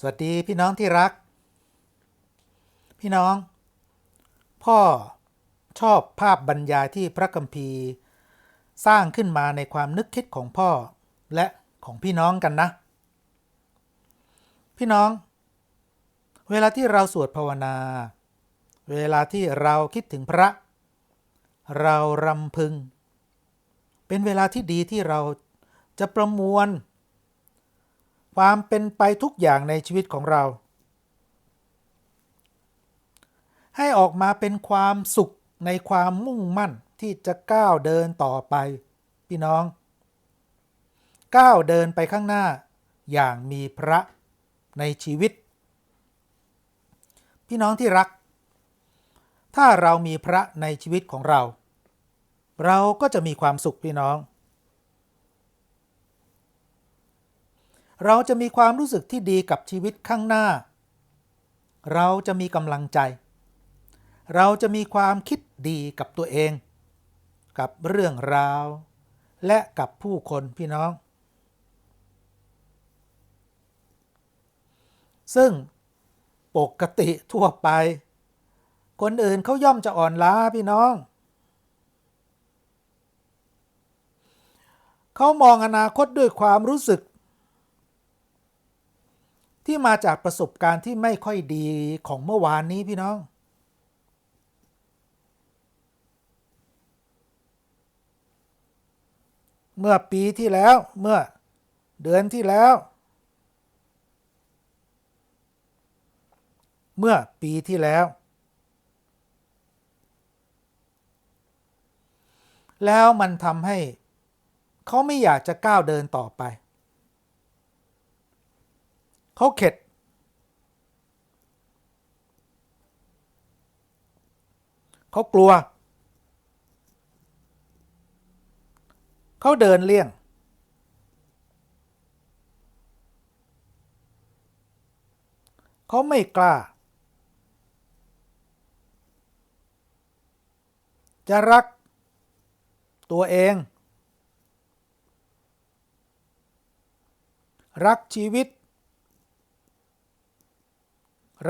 สวัสดีพี่น้องที่รัก พี่น้อง พ่อชอบภาพบรรยายที่พระคัมภีร์ สร้างขึ้นมาในความนึกคิดของพ่อและของพี่น้องกันนะ พี่น้อง เวลาที่เราสวดภาวนา เวลาที่เราคิดถึงพระ เรารำพึง เป็นเวลาที่ดีที่เราจะประมวล ความเป็นไปทุกอย่างในชีวิตของเรา ให้ออกมาเป็นความสุขในความมุ่งมั่นที่จะก้าวเดินต่อไป พี่น้อง ก้าวเดินไปข้างหน้าอย่างมีพระในชีวิต พี่น้องที่รัก ถ้าเรามีพระในชีวิตของเรา เราก็จะมีความสุขพี่น้อง เราจะมีความรู้สึกที่ดีกับชีวิตข้างหน้า เราจะมีกำลังใจ เราจะมีความคิดดีกับตัวเอง กับเรื่องราว และกับผู้คนพี่น้อง ซึ่งปกติทั่วไป คนอื่นเขาย่อมจะอ่อนล้าพี่น้องเขามองอนาคตด้วยความรู้สึก ที่มาจากประสบการณ์ที่ไม่ค่อยดีของเมื่อวานนี้พี่น้อง เมื่อปีที่แล้วเมื่อเดือนที่แล้ว เมื่อปีที่แล้ว แล้วมันทำให้เขาไม่อยากจะก้าวเดินต่อไป เขาเข็ด เขากลัว เขาเดินเลี่ยง เขาไม่กล้า จะรักตัวเอง รักชีวิต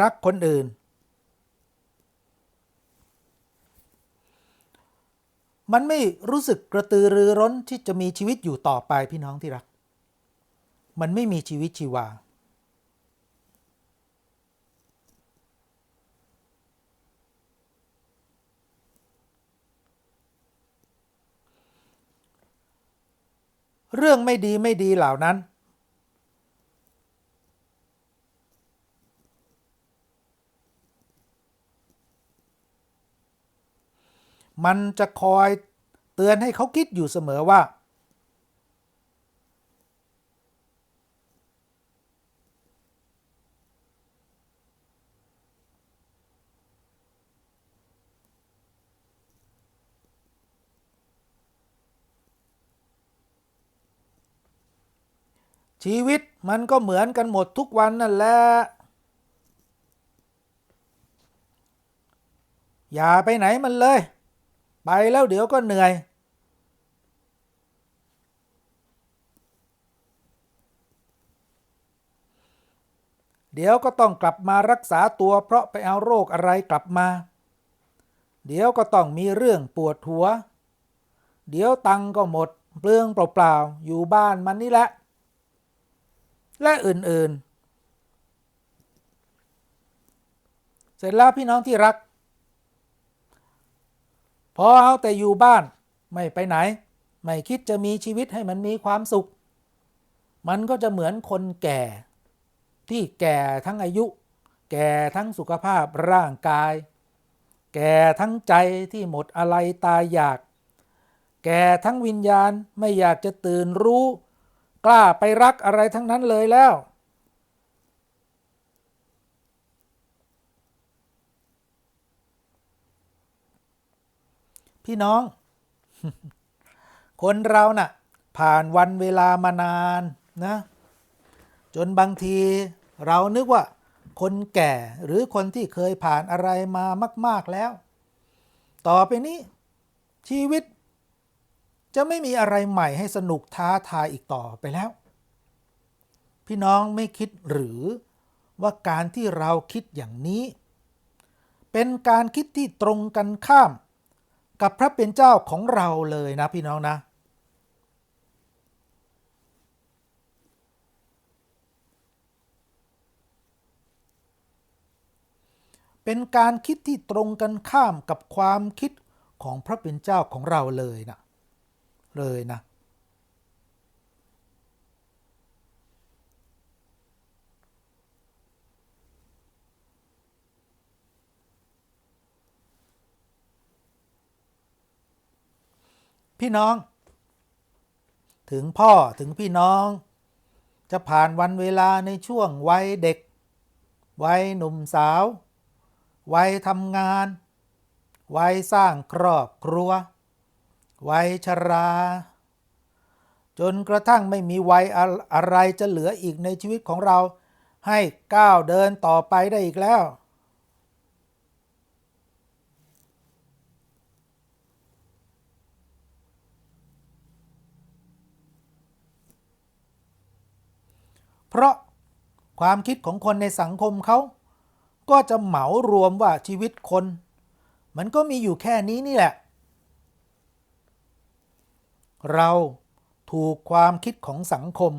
รักคนอื่น มันไม่รู้สึกกระตือรือร้นที่จะมีชีวิตอยู่ต่อไปพี่น้องที่รัก มันไม่มีชีวิตชีวา เรื่องไม่ดีไม่ดีเหล่านั้น มันจะคอยเตือนให้เขาคิดอยู่เสมอว่า ชีวิตมันก็เหมือนกันหมดทุกวันนั่นแหละอย่าไปไหนมันเลย ไปแล้วเดี๋ยวก็เหนื่อย เดี๋ยวก็ต้องกลับมารักษาตัวเพราะไปเอาโรคอะไรกลับมา เดี๋ยวก็ต้องมีเรื่องปวดหัว เดี๋ยวตังก็หมด เปลืองเปล่าๆ อยู่บ้านมันนี่แหละ และอื่นๆ เสร็จแล้วพี่น้องที่รัก พอเอาแต่อยู่บ้านไม่ไปไหน ไม่คิดจะมีชีวิตให้มันมีความสุข มันก็จะเหมือนคนแก่ ที่แก่ทั้งอายุ แก่ทั้งสุขภาพร่างกาย แก่ทั้งใจที่หมดอะไรตายอยาก แก่ทั้งวิญญาณไม่อยากจะตื่นรู้ กล้าไปรักอะไรทั้งนั้นเลยแล้ว พี่น้อง คนเราน่ะ ผ่านวันเวลามานานนะ จนบางทีเรานึกว่า คนแก่หรือคนที่เคยผ่านอะไรมามาก ๆแล้ว ต่อไปนี้ ชีวิต จะไม่มีอะไรใหม่ให้สนุกท้าทายอีกต่อไปแล้ว พี่น้องไม่คิดหรือว่าการที่เราคิดอย่างนี้ เป็นการคิดที่ตรงกันข้าม กับพระเป็นเจ้าของเราเลยนะพี่น้องนะ เป็นการคิดที่ตรงกันข้ามกับความคิดของพระเป็นเจ้าของเราเลยนะเลยนะ พี่น้อง ถึงพ่อถึงพี่น้อง จะผ่านวันเวลาในช่วงวัยเด็ก วัยหนุ่มสาว วัยทำงาน วัยสร้างครอบครัว วัยชรา จนกระทั่งไม่มีวัยอะไรจะเหลืออีกในชีวิตของเรา ให้ก้าวเดินต่อไปได้อีกแล้ว เพราะความคิดของคนในสังคมเขา ก็จะเหมารวมว่าชีวิตคน มันก็มีอยู่แค่นี้นี่แหละ เราถูกความคิดของสังคม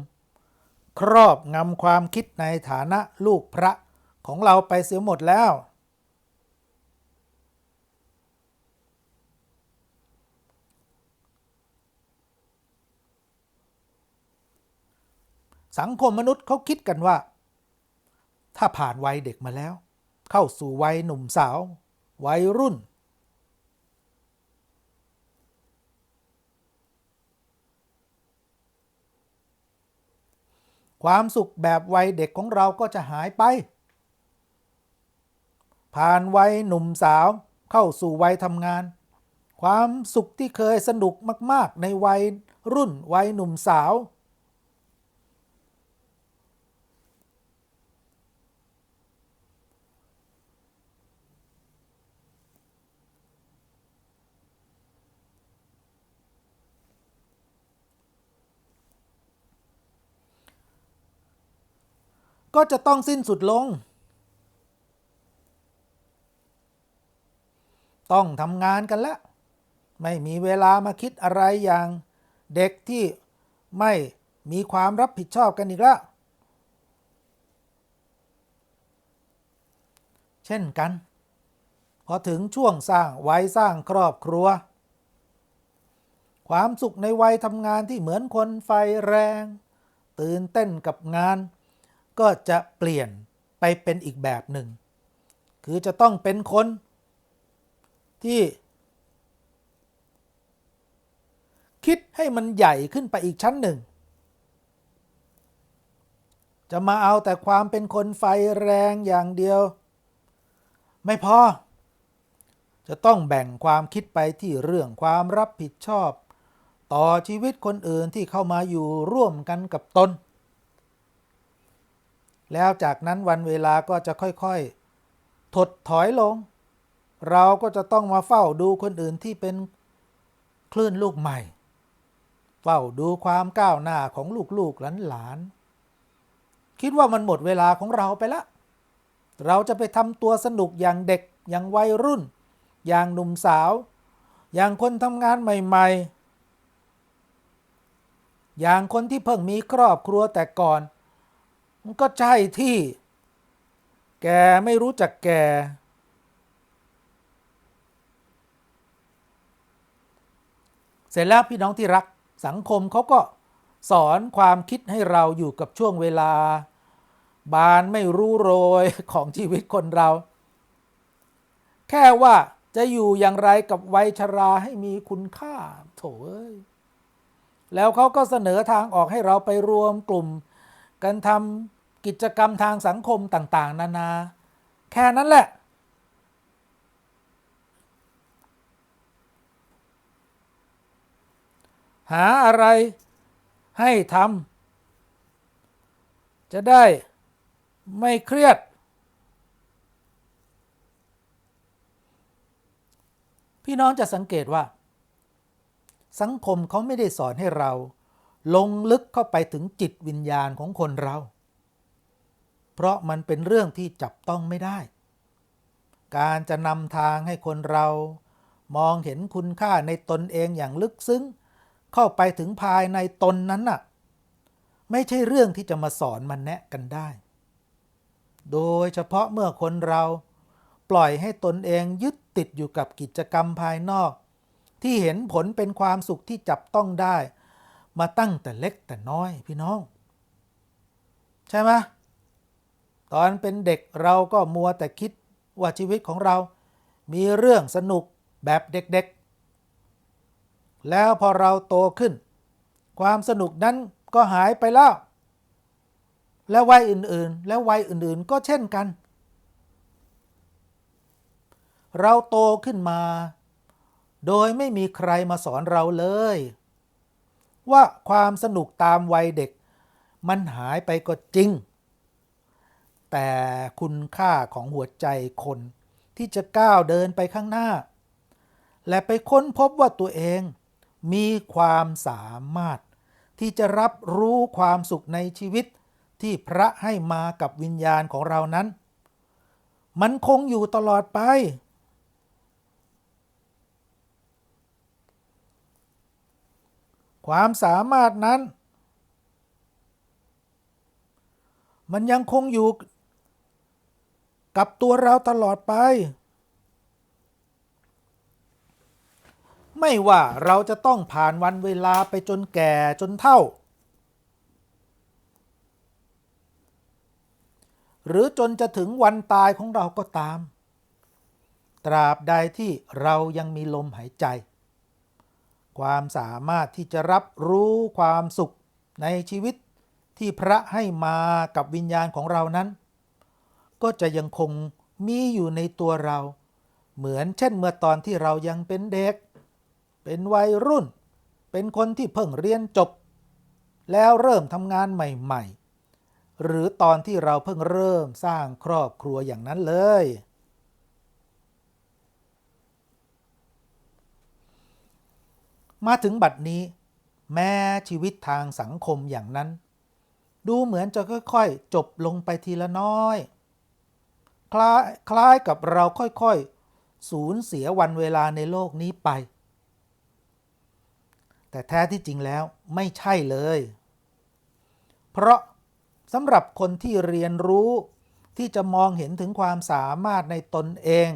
ครอบงำความคิดในฐานะลูกพระของเราไปเสียหมดแล้ว สังคมมนุษย์เขาคิดกันว่า ถ้าผ่านวัยเด็กมาแล้ว เข้าสู่วัยหนุ่มสาว วัยรุ่น ความสุขแบบวัยเด็กของเราก็จะหายไป ผ่านวัยหนุ่มสาว เข้าสู่วัยทำงาน ความสุขที่เคยสนุกมาก ๆ ในวัยรุ่นวัยหนุ่มสาว ก็จะต้องสิ้นสุดลง ต้องทำงานกันล้วไม่มีเวลามาคิดอะไรอย่างเด็กที่ไม่มีความรับผิดชอบกันอีกล้วเช่นกัน พอถึงช่วงสร้างวัยสร้างครอบครัว ความสุขในวัยทำงานที่เหมือนคนไฟแรง ตื่นเต้นกับงาน ก็จะเปลี่ยนไปเป็นอีกแบบหนึ่ง คือจะต้องเป็นคนที่ คิดให้มันใหญ่ขึ้นไปอีกชั้นหนึ่ง จะมาเอาแต่ความเป็นคนไฟแรงอย่างเดียว ไม่พอ จะต้องแบ่งความคิดไปที่เรื่องความรับผิดชอบ ต่อชีวิตคนอื่นที่เข้ามาอยู่ร่วมกันกับตน แล้วจากนั้นวันเวลาก็จะค่อยๆ ถดถอยลง เราก็จะต้องมาเฝ้าดูคนอื่นที่เป็นคลื่นลูกใหม่ เฝ้าดูความก้าวหน้าของลูกๆหลานๆคิดว่ามันหมดเวลาของเราไปละ เราจะไปทำตัวสนุกอย่างเด็กอย่างวัยรุ่น อย่างหนุ่มสาว อย่างคนทำงานใหม่ ๆ อย่างคนที่เพิ่งมีครอบครัวแต่ก่อน มันก็ใช่ที่ แกไม่รู้จักแก เสร็จแล้วพี่น้องที่รักสังคมเขาก็สอนความคิดให้เราอยู่กับช่วงเวลา บานไม่รู้โรยของชีวิตคนเรา แค่ว่าจะอยู่อย่างไรกับวัยชราให้มีคุณค่าโถเอ้ยแล้วเขาก็เสนอทางออกให้เราไปรวมกลุ่ม กันทำ กิจกรรมทางสังคมต่างๆ นานา แค่นั้นแหละ หาอะไรให้ทำจะได้ไม่เครียด พี่น้องจะสังเกตว่า สังคมเขาไม่ได้สอนให้เรา ลงลึกเข้าไปถึงจิตวิญญาณของคนเรา เพราะมันเป็นเรื่องที่จับต้องไม่ได้ การจะนำทางให้คนเรามองเห็นคุณค่าในตนเองอย่างลึกซึ้ง เข้าไปถึงภายในตนนั้นน่ะ ไม่ใช่เรื่องที่จะมาสอนมันแนะกันได้ โดยเฉพาะเมื่อคนเราปล่อยให้ตนเองยึดติดอยู่กับกิจกรรมภายนอก ที่เห็นผลเป็นความสุขที่จับต้องได้ มาตั้งแต่เล็กแต่น้อยพี่น้อง ใช่ไหม ตอนเป็นเด็กเราก็มัวแต่คิดว่าชีวิตของเรา มีเรื่องสนุกแบบเด็กๆ แล้วพอเราโตขึ้น ความสนุกนั้นก็หายไปแล้ว และวัยอื่นๆ และวัยอื่นๆ ก็เช่นกัน เราโตขึ้นมา โดยไม่มีใครมาสอนเราเลย ว่าความสนุกตามวัยเด็ก มันหายไปก็จริง แต่คุณค่าของหัวใจคนที่จะก้าวเดินไปข้างหน้า และไปค้นพบว่าตัวเองมีความสามารถ ที่จะรับรู้ความสุขในชีวิตที่พระให้มากับวิญญาณของเรานั้น มันคงอยู่ตลอดไป ความสามารถนั้น มันยังคงอยู่ กับตัวเราตลอดไป ไม่ว่าเราจะต้องผ่านวันเวลาไปจนแก่จนเฒ่า หรือจนจะถึงวันตายของเราก็ตาม ตราบใดที่เรายังมีลมหายใจ ความสามารถที่จะรับรู้ความสุขในชีวิตที่พระให้มากับวิญญาณของเรานั้น ก็จะยังคงมีอยู่ในตัวเรา เหมือนเช่นเมื่อตอนที่เรายังเป็นเด็ก เป็นวัยรุ่น เป็นคนที่เพิ่งเรียนจบ แล้วเริ่มทำงานใหม่ ๆ หรือตอนที่เราเพิ่งเริ่มสร้างครอบครัวอย่างนั้นเลย มาถึงบัดนี้ แม้ชีวิตทางสังคมอย่างนั้น ดูเหมือนจะค่อย ๆ จบลงไปทีละน้อย คล้ายคล้ายกับเราค่อยๆ สูญเสียวันเวลาในโลกนี้ไป แต่แท้ที่จริงแล้วไม่ใช่เลย เพราะสำหรับคนที่เรียนรู้ที่จะมองเห็นถึงความสามารถในตนเอง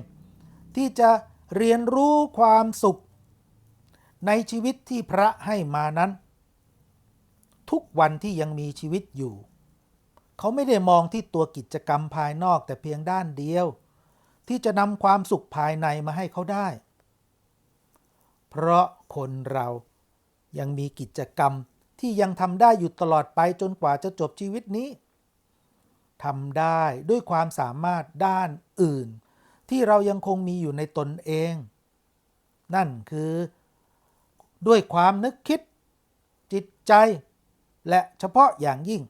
ที่จะเรียนรู้ความสุข ในชีวิตที่พระให้มานั้น ทุกวันที่ยังมีชีวิตอยู่ เขาไม่ได้มองที่ตัวกิจกรรมภายนอกแต่เพียงด้านเดียว ที่จะนำความสุขภายในมาให้เขาได้ เพราะคนเรายังมีกิจกรรมที่ยังทำได้อยู่ตลอดไปจนกว่าจะจบชีวิตนี้ทำได้ด้วยความสามารถด้านอื่น ที่เรายังคงมีอยู่ในตนเอง นั่นคือ ด้วยความนึกคิด จิตใจ และเฉพาะอย่างยิ่ง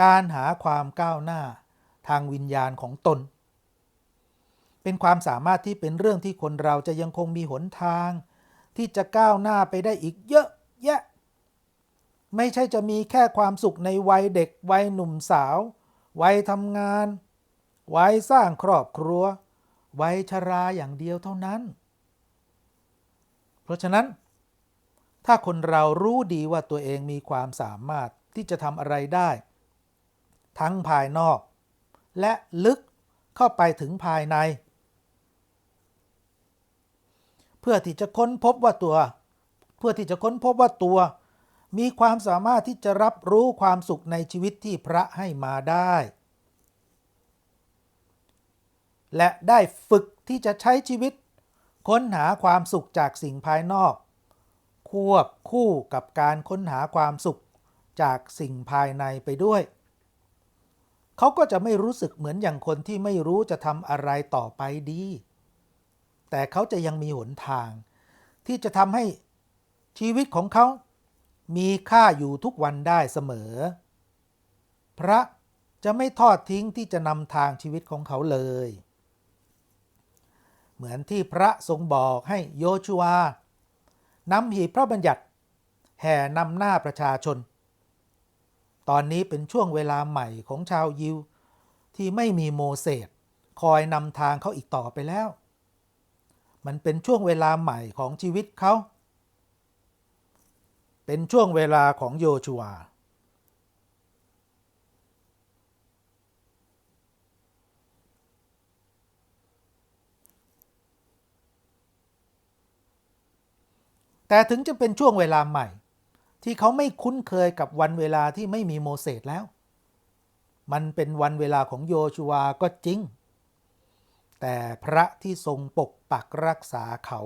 การหาความก้าวหน้าทางวิญญาณของตน เป็นความสามารถที่เป็นเรื่องที่คนเราจะยังคงมีหนทาง ที่จะก้าวหน้าไปได้อีกเยอะแยะ ไม่ใช่จะมีแค่ความสุขในวัยเด็ก วัยหนุ่มสาว วัยทำงาน วัยสร้างครอบครัว วัยชราอย่างเดียวเท่านั้น เพราะฉะนั้น ถ้าคนเรารู้ดีว่าตัวเองมีความสามารถที่จะทำอะไรได้ ทั้งภายนอก และลึกเข้าไปถึงภายใน เพื่อที่จะค้นพบว่าตัว เพื่อที่จะค้นพบว่าตัว มีความสามารถที่จะรับรู้ความสุขในชีวิตที่พระให้มาได้ และได้ฝึกที่จะใช้ชีวิต ค้นหาความสุขจากสิ่งภายนอก ควบคู่กับการค้นหาความสุขจากสิ่งภายในไปด้วย เขาก็จะไม่รู้สึกเหมือนอย่างคนที่ไม่รู้จะทำอะไรต่อไปดี แต่เขาจะยังมีหนทาง ที่จะทำให้ชีวิตของเขา มีค่าอยู่ทุกวันได้เสมอ พระจะไม่ทอดทิ้งที่จะนำทางชีวิตของเขาเลย เหมือนที่พระทรงบอกให้โยชัวนำหีพระบัญญัติ แห่นำหน้าประชาชน ตอนนี้เป็นช่วงเวลาใหม่ของชาวยิว ที่ไม่มีโมเสสคอยนำทางเขาอีกต่อไปแล้ว มันเป็นช่วงเวลาใหม่ของชีวิตเขา เป็นช่วงเวลาของโยชัว แต่ถึงจะเป็นช่วงเวลาใหม่ ที่เขาไม่คุ้นเคยกับวันเวลาที่ไม่มีโมเสสแล้ว มันเป็นวันเวลาของโยชัวก็จริง แต่พระที่ทรงปกปักรักษาเขา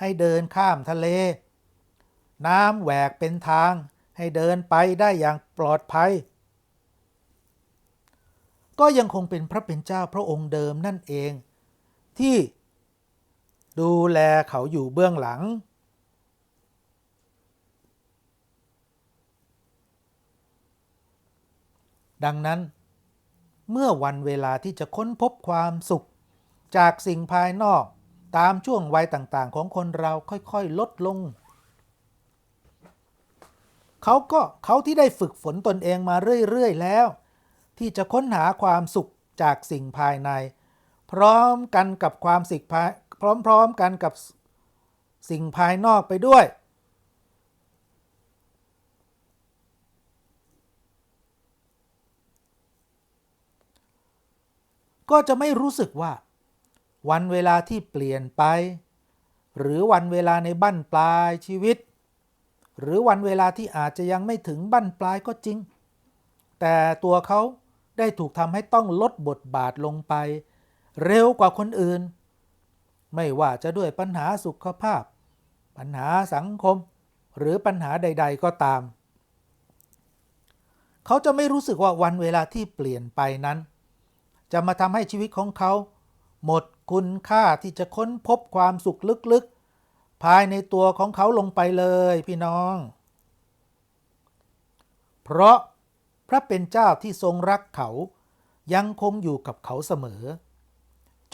ให้เดินข้ามทะเล น้ำแหวกเป็นทาง ให้เดินไปได้อย่างปลอดภัย ก็ยังคงเป็นพระเป็นเจ้าพระองค์เดิมนั่นเอง ที่ดูแลเขาอยู่เบื้องหลัง ดังนั้น เมื่อวันเวลาที่จะค้นพบความสุข จากสิ่งภายนอกตามช่วงวัยต่างๆ ของคนเราค่อยๆ ลดลง เขาก็เขาที่ได้ฝึกฝนตนเองมาเรื่อยๆ แล้ว ที่จะค้นหาความสุขจากสิ่งภายใน พร้อมกันกับความสิ่งภายพร้อมๆกันกับสิ่งภายนอกไปด้วย ก็จะไม่รู้สึกว่า วันเวลาที่เปลี่ยนไป หรือวันเวลาในบั้นปลายชีวิต หรือวันเวลาที่อาจจะยังไม่ถึงบั้นปลายก็จริง แต่ตัวเขาได้ถูกทำให้ต้องลดบทบาทลงไป เร็วกว่าคนอื่น ไม่ว่าจะด้วยปัญหาสุขภาพ ปัญหาสังคม หรือปัญหาใด ๆ ก็ตาม เขาจะไม่รู้สึกว่าวันเวลาที่เปลี่ยนไปนั้น จะมาทำให้ชีวิตของเขา หมดคุณค่าที่จะค้นพบความสุขลึกๆ ภายในตัวของเขาลงไปเลยพี่น้อง เพราะพระเป็นเจ้าที่ทรงรักเขายังคงอยู่กับเขาเสมอ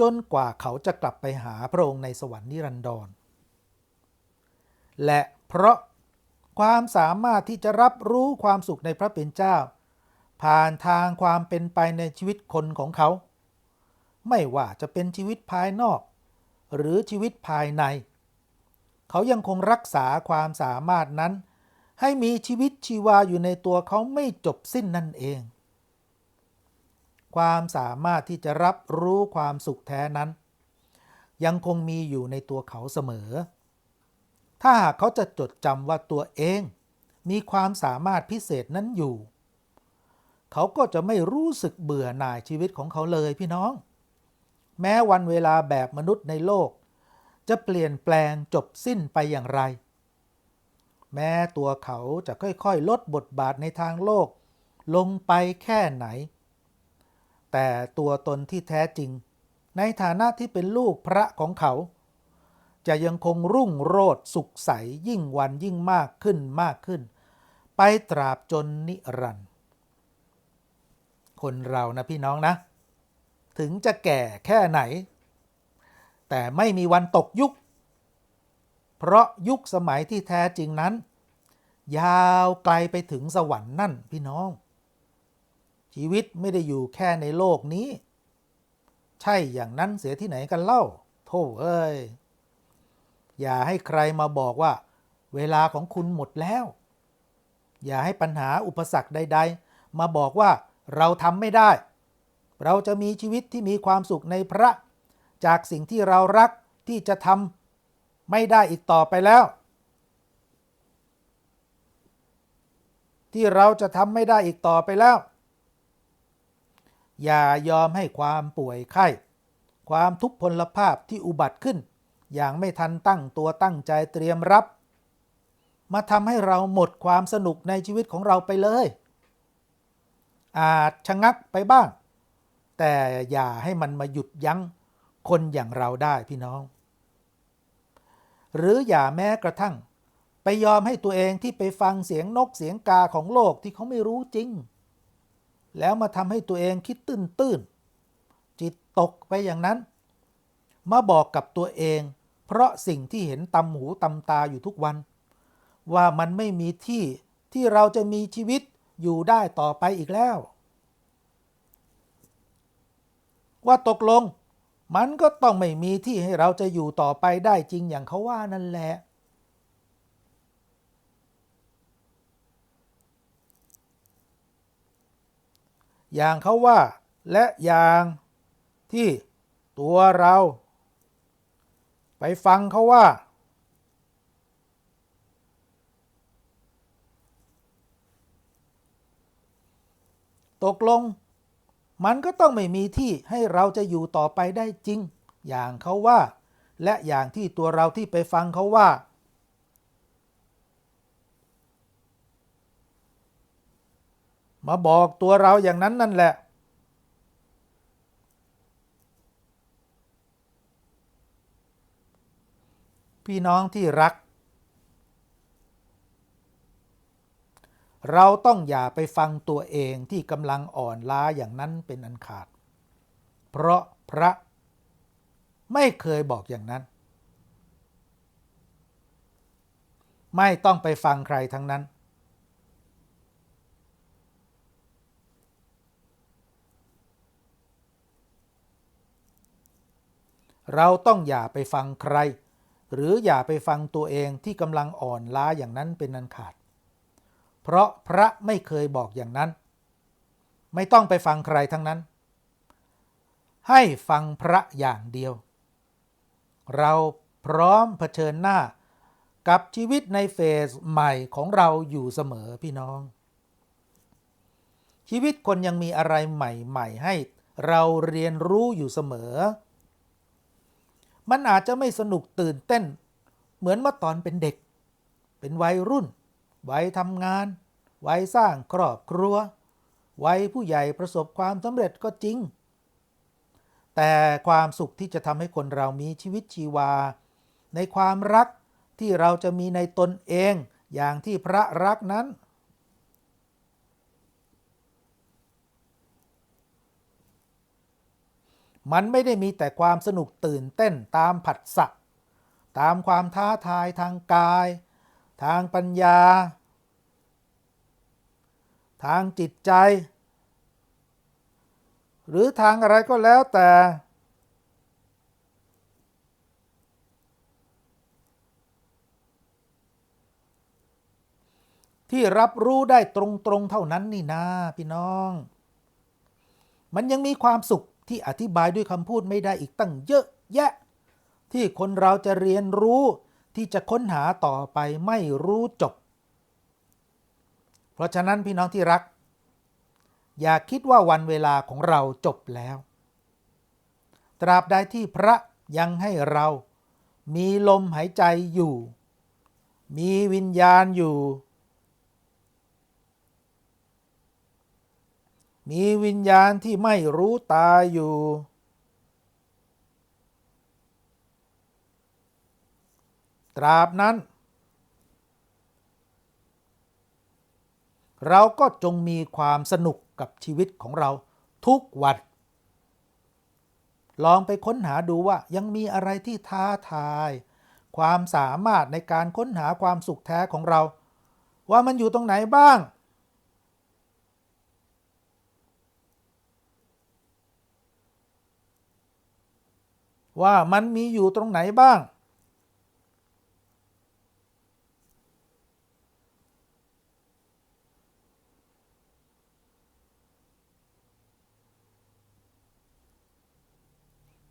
จนกว่าเขาจะกลับไปหาพระองค์ในสวรรค์นิรันดร และเพราะความสามารถที่จะรับรู้ความสุขในพระเป็นเจ้า ผ่านทางความเป็นไปในชีวิตคนของเขา ไม่ว่าจะเป็นชีวิตภายนอก หรือชีวิตภายใน เขายังคงรักษาความสามารถนั้น ให้มีชีวิตชีวาอยู่ในตัวเขาไม่จบสิ้นนั่นเอง ความสามารถที่จะรับรู้ความสุขแท้นั้น ยังคงมีอยู่ในตัวเขาเสมอ ถ้าหากเขาจะจดจำว่าตัวเอง มีความสามารถพิเศษนั้นอยู่เขาก็จะไม่รู้สึกเบื่อหน่ายชีวิตของเขาเลยพี่น้อง แม้วันเวลาแบบมนุษย์ในโลก จะเปลี่ยนแปลงจบสิ้นไปอย่างไร แม้ตัวเขาจะค่อยๆ ลดบทบาทในทางโลก ลงไปแค่ไหน แต่ตัวตนที่แท้จริง ในฐานะที่เป็นลูกพระของเขา จะยังคงรุ่งโรจน์สุขใสยิ่งวันยิ่งมากขึ้นมากขึ้น ไปตราบจนนิรันดร์ คนเรานะพี่น้องนะ ถึงจะแก่แค่ไหน แต่ไม่มีวันตกยุค เพราะยุคสมัยที่แท้จริงนั้น ยาวไกลไปถึงสวรรค์นั่นพี่น้อง ชีวิตไม่ได้อยู่แค่ในโลกนี้ ใช่อย่างนั้นเสียที่ไหนกันเล่า โธ่เอ้ย อย่าให้ใครมาบอกว่า เวลาของคุณหมดแล้ว อย่าให้ปัญหาอุปสรรคใด ๆ มาบอกว่า เราทำไม่ได้ เราจะมีชีวิตที่มีความสุขในพระ จากสิ่งที่เรารักที่จะทำไม่ได้อีกต่อไปแล้ว ที่เราจะทำไม่ได้อีกต่อไปแล้ว อย่ายอมให้ความป่วยไข้ ความทุกพลภาพที่อุบัติขึ้น อย่างไม่ทันตั้งตัวตั้งใจเตรียมรับ มาทำให้เราหมดความสนุกในชีวิตของเราไปเลย อาจชะงักไปบ้าง แต่อย่าให้มันมาหยุดยั้งคนอย่างเราได้พี่น้อง หรืออย่าแม้กระทั่ง ไปยอมให้ตัวเองที่ไปฟังเสียงนกเสียงกาของโลกที่เขาไม่รู้จริง แล้วมาทำให้ตัวเองคิดตื้นตื้นจิตตกไปอย่างนั้น มาบอกกับตัวเอง เพราะสิ่งที่เห็นตำหูตำตาอยู่ทุกวัน ว่ามันไม่มีที่ที่เราจะมีชีวิต อยู่ได้ต่อไปอีกแล้ว ว่าตกลง มันก็ต้องไม่มีที่ให้เราจะอยู่ต่อไปได้จริงอย่างเขาว่านั่นแหละ อย่างเขาว่าและอย่างที่ตัวเรา ไปฟังเขาว่า ตกลง มันก็ต้องไม่มีที่ให้เราจะอยู่ต่อไปได้จริง อย่างเขาว่า และอย่างที่ตัวเราที่ไปฟังเขาว่า มาบอกตัวเราอย่างนั้นนั่นแหละ พี่น้องที่รัก เราต้องอย่าไปฟังตัวเองที่กำลังอ่อนล้าอย่างนั้นเป็นอันขาด เพราะพระไม่เคยบอกอย่างนั้น ไม่ต้องไปฟังใครทั้งนั้น เราต้องอย่าไปฟังใคร หรืออย่าไปฟังตัวเองที่กำลังอ่อนล้าอย่างนั้นเป็นอันขาด เพราะพระไม่เคยบอกอย่างนั้น ไม่ต้องไปฟังใครทั้งนั้น ให้ฟังพระอย่างเดียว เราพร้อมเผชิญหน้ากับชีวิตในเฟสใหม่ของเราอยู่เสมอพี่น้อง ชีวิตคนยังมีอะไรใหม่ๆ ให้เราเรียนรู้อยู่เสมอ มันอาจจะไม่สนุกตื่นเต้น เหมือนเมื่อตอนเป็นเด็ก เป็นวัยรุ่น วัยทำงาน วัยสร้างครอบครัว วัยผู้ใหญ่ประสบความสำเร็จก็จริง แต่ความสุขที่จะทำให้คนเรามีชีวิตชีวา ในความรักที่เราจะมีในตนเองอย่างที่พระรักนั้น มันไม่ได้มีแต่ความสนุกตื่นเต้นตามผัสสะตามความท้าทายทางกาย ทางปัญญา ทางจิตใจ หรือทางอะไรก็แล้วแต่ ที่รับรู้ได้ตรงๆเท่านั้นนี่นาพี่น้อง มันยังมีความสุขที่อธิบายด้วยคำพูดไม่ได้อีกตั้งเยอะแยะ ที่คนเราจะเรียนรู้ ที่จะค้นหาต่อไปไม่รู้จบ เพราะฉะนั้นพี่น้องที่รัก อย่าคิดว่าวันเวลาของเราจบแล้ว ตราบใดที่พระยังให้เรามีลมหายใจอยู่ มีวิญญาณอยู่ มีวิญญาณที่ไม่รู้ตายอยู่ ตราบนั้น เราก็จงมีความสนุกกับชีวิตของเราทุกวัน ลองไปค้นหาดูว่ายังมีอะไรที่ท้าทาย ความสามารถในการค้นหาความสุขแท้ของเรา ว่ามันอยู่ตรงไหนบ้าง ว่ามันมีอยู่ตรงไหนบ้าง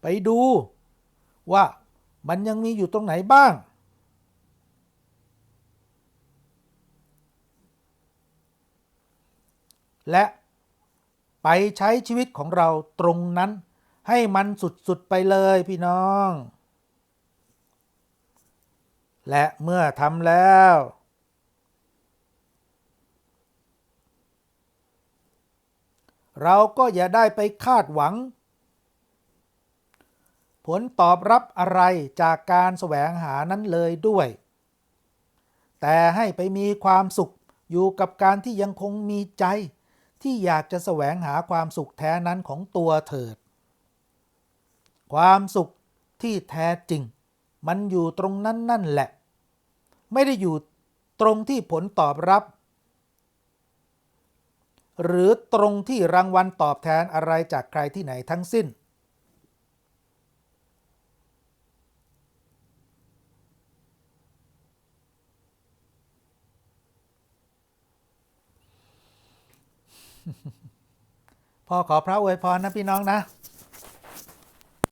ไปดู ว่ามันยังมีอยู่ตรงไหนบ้าง และไปใช้ชีวิตของเราตรงนั้น ให้มันสุด ๆ ไปเลยพี่น้อง และเมื่อทำแล้วเราก็อย่าได้ไปคาดหวัง ผลตอบรับอะไรจากการแสวงหานั้นเลยด้วย แต่ให้ไปมีความสุขอยู่กับการที่ยังคงมีใจ ที่อยากจะแสวงหาความสุขแท้นั้นของตัวเถิด ความสุขที่แท้จริง มันอยู่ตรงนั้นนั่นแหละ ไม่ได้อยู่ตรงที่ผลตอบรับ หรือตรงที่รางวัลตอบแทนอะไรจากใครที่ไหนทั้งสิ้น พ่อขอพระอวยพรนะพี่น้องนะ